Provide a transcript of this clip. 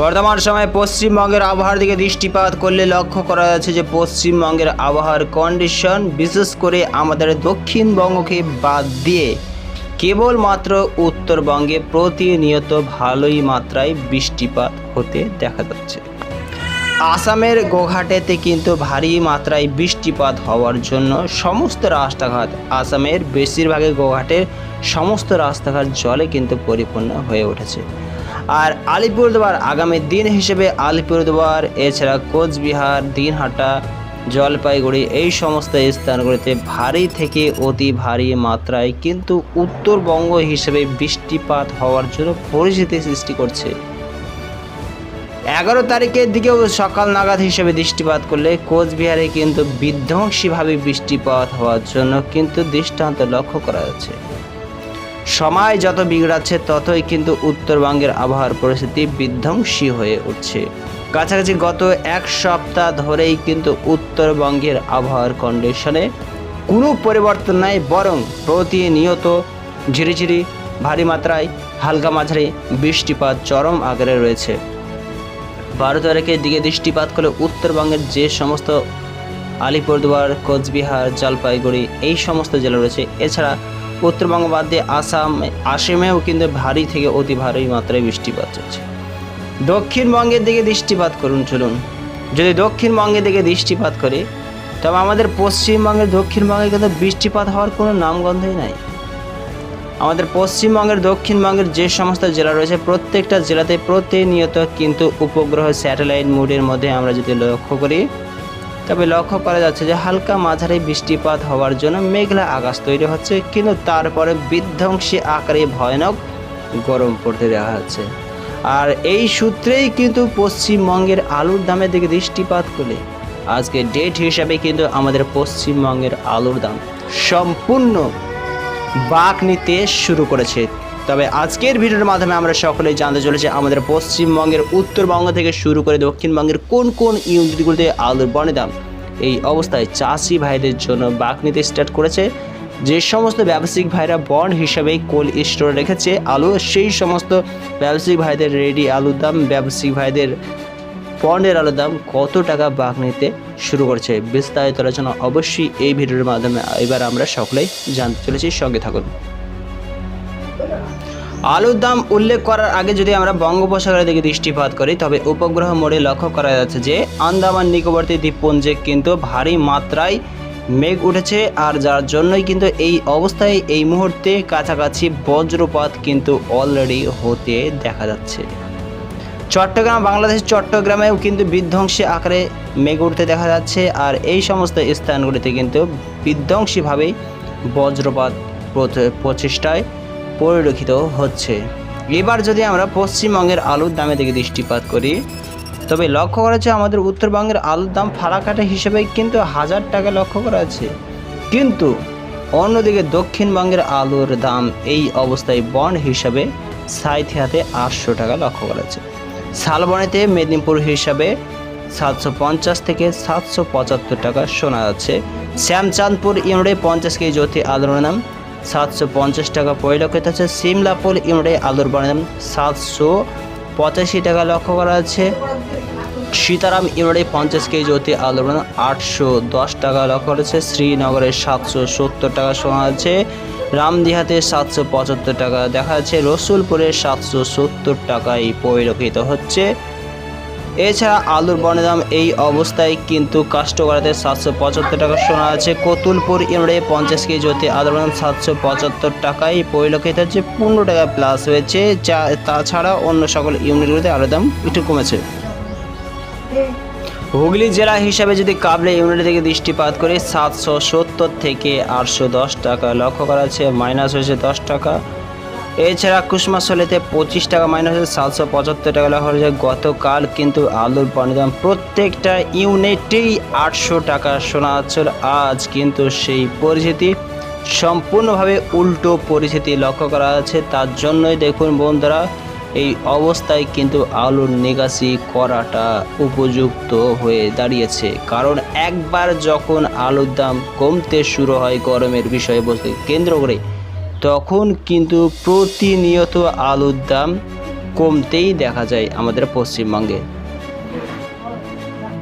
বর্তমান সময়ে পশ্চিমবঙ্গের আবহাওয়ার দিকে দৃষ্টিপাত করলে লক্ষ্য করা যাচ্ছে যে পশ্চিমবঙ্গের আবহাওয়ার কন্ডিশন বিশেষ করে আমাদের দক্ষিণবঙ্গকে বাদ দিয়ে কেবলমাত্র উত্তরবঙ্গে প্রতিনিয়ত ভালোই মাত্রায় বৃষ্টিপাত হতে দেখা যাচ্ছে। আসামের গোঘাটেতে কিন্তু ভারী মাত্রায় বৃষ্টিপাত হওয়ার জন্য সমস্ত রাস্তাঘাট আসামের বেশিরভাগই গোঘাটের সমস্ত রাস্তাঘাট জলে কিন্তু পরিপূর্ণ হয়ে উঠেছে। আর আলিপুরদুয়ার আগামী দিন হিসেবে আলিপুরদুয়ার এছাড়া কোচবিহার, দিনহাটা, জলপাইগুড়ি এই সমস্ত স্থানগুলিতে ভারী থেকে অতি ভারী মাত্রায় কিন্তু উত্তরবঙ্গ হিসেবে বৃষ্টিপাত হওয়ার জন্য পরিস্থিতি সৃষ্টি করছে। এগারো তারিখের দিকেও সকাল নাগাদ হিসেবে দৃষ্টিপাত করলে কোচবিহারে কিন্তু বিধ্বংসীভাবে বৃষ্টিপাত হওয়ার জন্য কিন্তু দৃষ্টান্ত লক্ষ্য করা যাচ্ছে। সময় যত বিগড়াচ্ছে, ততই কিন্তু উত্তরবঙ্গের আবহাওয়ার পরিস্থিতি বিধ্বংসী হয়ে উঠছে। কাছাকাছি গত এক সপ্তাহ ধরেই কিন্তু উত্তরবঙ্গের আবহাওয়ার কন্ডিশনে কোনো পরিবর্তন নাই, বরং প্রতিনিয়ত ঝিরিঝিরি, ভারী মাত্রায়, হালকা মাঝারি বৃষ্টিপাত চরম আকারে রয়েছে। বারো তারিখের দিকে দৃষ্টিপাত করলে উত্তরবঙ্গের যে সমস্ত আলিপুরদুয়ার, কোচবিহার, জলপাইগুড়ি, এই সমস্ত জেলা রয়েছে। এছাড়া উত্তরবঙ্গ বাদ দিয়ে আসাম, আসামেও কিন্তু ভারী থেকে অতি ভারী মাত্রায় বৃষ্টিপাত চলছে দক্ষিণবঙ্গের দিকে দৃষ্টিপাত করুন, চলুন। যদি দক্ষিণবঙ্গের দিকে দৃষ্টিপাত করি, তবে আমাদের পশ্চিমবঙ্গের দক্ষিণবঙ্গে কিন্তু বৃষ্টিপাত হওয়ার কোনো নামগন্ধই নাই। আমাদের পশ্চিমবঙ্গের, দক্ষিণবঙ্গের যে সমস্ত জেলা রয়েছে, প্রত্যেকটা জেলাতে প্রতিনিয়ত কিন্তু উপগ্রহ, স্যাটেলাইট, মুডের মধ্যে আমরা যদি লক্ষ্য করি তবে লক্ষ্য করা যাচ্ছে যে হালকা মাঝারি বৃষ্টিপাত হওয়ার জন্য মেঘলা আকাশ তৈরি হচ্ছে, কিন্তু তারপরে বিধ্বংসী আকারে ভয়ানক গরম পড়তে দেখা যাচ্ছে। আর এই সূত্রেই কিন্তু পশ্চিমবঙ্গের আলুর দামের দিকে দৃষ্টিপাত করলে আজকে ডেট হিসাবে কিন্তু আমাদের পশ্চিমবঙ্গের আলুর দাম সম্পূর্ণ বাক নিতে শুরু করেছে তবে আজকের ভিডিওর মাধ্যমে আমরা সকলেই জানতে চলেছি আমাদের পশ্চিমবঙ্গের উত্তরবঙ্গ থেকে শুরু করে দক্ষিণবঙ্গের কোন কোন ইউনিটগুলিতে আলুর বনে দাম। এই অবস্থায় চাষি ভাইদের জন্য বাক নিতে স্টার্ট করেছে। যে সমস্ত ব্যবসায়িক ভাইরা বন্ড হিসাবে কোল্ড স্টোরে রেখেছে আলু, সেই সমস্ত ব্যবসায়িক ভাইদের রেডি আলুর দাম, ব্যবসায়িক ভাইদের পণ্যের আলুর দাম কত টাকা বাঘ নিতে শুরু করছে বিস্তারিত আলোচনা অবশ্যই এই ভিডিওর মাধ্যমে। এবার আমরা সকলেই জানতে চলেছি। সঙ্গে থাকুন। আলুর দাম উল্লেখ করার আগে যদি আমরা বঙ্গোপসাগরের দিকে দৃষ্টিপাত করি, তবে উপগ্রহ মোড়ে লক্ষ্য করা যাচ্ছে যে আন্দামান নিকোবর্তী দ্বীপপুঞ্জে কিন্তু ভারী মাত্রায় মেঘ উঠেছে, আর যার জন্যই কিন্তু এই অবস্থায় এই মুহূর্তে কাছাকাছি বজ্রপাত কিন্তু অলরেডি হতে দেখা যাচ্ছে। চট্টগ্রাম বাংলাদেশের চট্টগ্রামেও কিন্তু বিধ্বংসী আকারে মেঘ উঠতে দেখা যাচ্ছে, আর এই সমস্ত স্থানগুলিতে কিন্তু বিধ্বংসীভাবে বজ্রপাত প্রচ- প্রচেষ্টায় পরিলক্ষিত হচ্ছে। এবার যদি আমরা পশ্চিমবঙ্গের আলুর দামে দিকে দৃষ্টিপাত করি, তবে লক্ষ্য করা হচ্ছে আমাদের উত্তরবঙ্গের আলুর দাম ফাড়াকাটা হিসেবে কিন্তু হাজার টাকা লক্ষ্য করা আছে কিন্তু অন্যদিকে দক্ষিণবঙ্গের আলুর দাম এই অবস্থায় বন্ড হিসাবে সাইথে সাইথিয়াতে আটশো টাকা লক্ষ্য করা আছে শালবনেতে মেদিনীপুর হিসাবে সাতশো পঞ্চাশ থেকে সাতশো পঁচাত্তর টাকা শোনা যাচ্ছে। শ্যামচাঁদপুর ইউনিটে পঞ্চাশ কেজি জ্যোতি আলুর দাম সাতশো পঞ্চাশ টাকা পরিলক্ষিত আছে। সিমলাপুর ইউনিটে আলুর দাম সাতশো পঁচাশি টাকা লক্ষ্য করা আছে সীতারাম ইউনিটে পঞ্চাশ কেজি জ্যোতি আলুর দাম আটশো দশ টাকা লক্ষ্য করেছে শ্রীনগরে সাতশো সত্তর টাকা শোনা আছে রামদিহাতে সাতশো পঁচাত্তর টাকা দেখা যাচ্ছে। রসুলপুরে সাতশো সত্তর টাকায় পরিলক্ষিত হচ্ছে। এছাড়া আলুর বনের দাম এই অবস্থায় কিন্তু কাস্টকরাতে সাতশো পঁচাত্তর টাকা শোনা আছে। কতুলপুর ইউনিটে পঞ্চাশ কেজি জ্যোতি আলুর দাম সাতশো পঁচাত্তর টাকায় পরিলক্ষিত হচ্ছে। পনেরো টাকা প্লাস হয়েছে। যা তাছাড়া অন্য সকল ইউনিটগুলিতে আলুর দাম একটু কমেছে। হুগলি জেলা হিসাবে যদি কাবলে ইউনিট থেকে দৃষ্টিপাত করি, সাতশো সত্তর থেকে আটশো দশ টাকা লক্ষ্য করা আছে মাইনাস হয়েছে দশ টাকা। এছাড়া কুসমাসলিতে পঁচিশ টাকা মাইনাস হয়েছে সাতশো পঁচাত্তর টাকা লক্ষ্য হয়েছে গতকাল, কিন্তু আলুর পানির দাম প্রত্যেকটা ইউনিটেই আটশো টাকা শোনা যাচ্ছে আজ কিন্তু সেই পরিস্থিতি, সম্পূর্ণভাবে উল্টো পরিস্থিতি লক্ষ্য করা আছে তার জন্যই দেখুন বন্ধুরা, এই অবস্থায় কিন্তু আলুর নিকাশি করাটা উপযুক্ত হয়ে দাঁড়িয়েছে। কারণ একবার যখন আলুর দাম কমতে শুরু হয় গরমের বিষয়বস্তু, কেন্দ্র করে তখন কিন্তু প্রতিনিয়ত আলুর দাম কমতেই দেখা যায় আমাদের পশ্চিমবঙ্গে।